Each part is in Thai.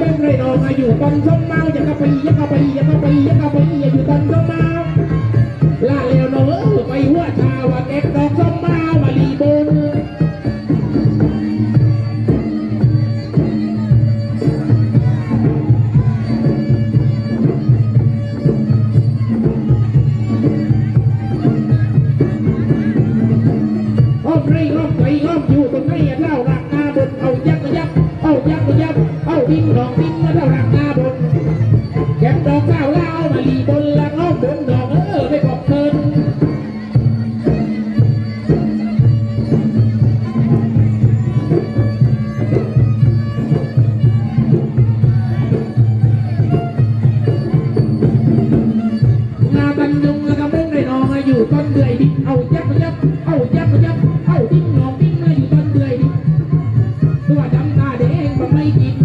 เล่นไรนองมาอยู่ตอนส้มเมาอย่ากระปีอย่ากระปีอย่ากระปีอย่ากระปีอย่าอยู่ตอนส้มเมาลาเร็วน้องเออไปหัวชาว่าเก็บดอกส้มเมามาลีบนอ้อมไรอ้อมไกลอ้อมอยู่ตรงไหนเล่า ดิ้งดอกดิ้งมาเล่ารักนาบนแก็บดอกเก้าเล่ามาลีบนละอ้อมบนดอกเออไม่บอกเคินงาตันยุงแล้วก็มุ่งได้นองมาอยู่ต้นเดือยดิเอายักษ์ยักษ์เอายักษ์ยักษ์เอาดิ้งดอกดิ้งมาอยู่ต้นเดือยดิตัวดำตาแดงก็ไม่กิน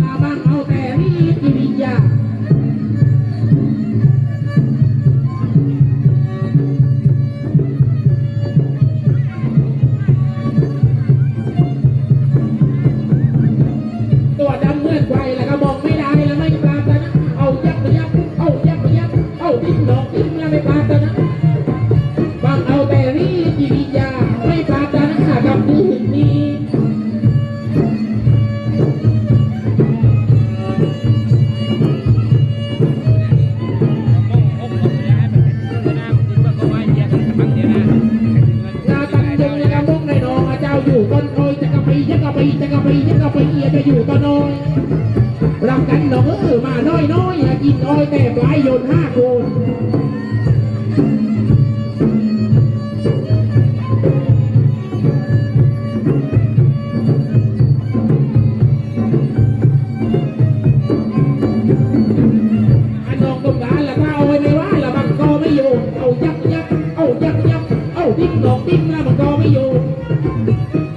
นะฟังเอาแต่นี่กิริยาไม่ปราตนะกับอื่นนี้งาตันยงยังกะมุกในนองอาเจ้าอยู่ต้นโอยจะกะปีจะกะปีจะกะปีจะกะปีเอียจะอยู่ต้นโอยรักกันดอเออมาน้อยน้อยกินอ้อยแต่ปลายโยนห้าโคน มันก็ไม่อยู่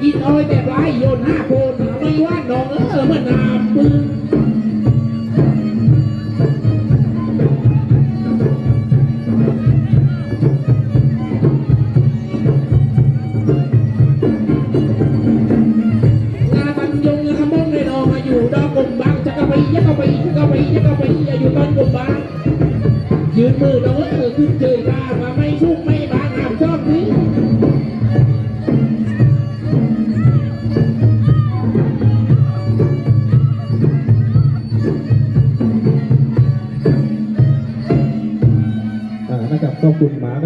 กินอ้อยแต่ปลายโยนห้าโคนไม่ว่าดอกเออเมื่อนาปืนงาตันยงละขมงในนอมาอยู่ดอกกลมบางจะกะปีจะกะปีจะกะปีจะกะปีอย่าอยู่ต้นกลมบางยืนมือน้องเออขึ้นเจยตามาไม่ คุณหมา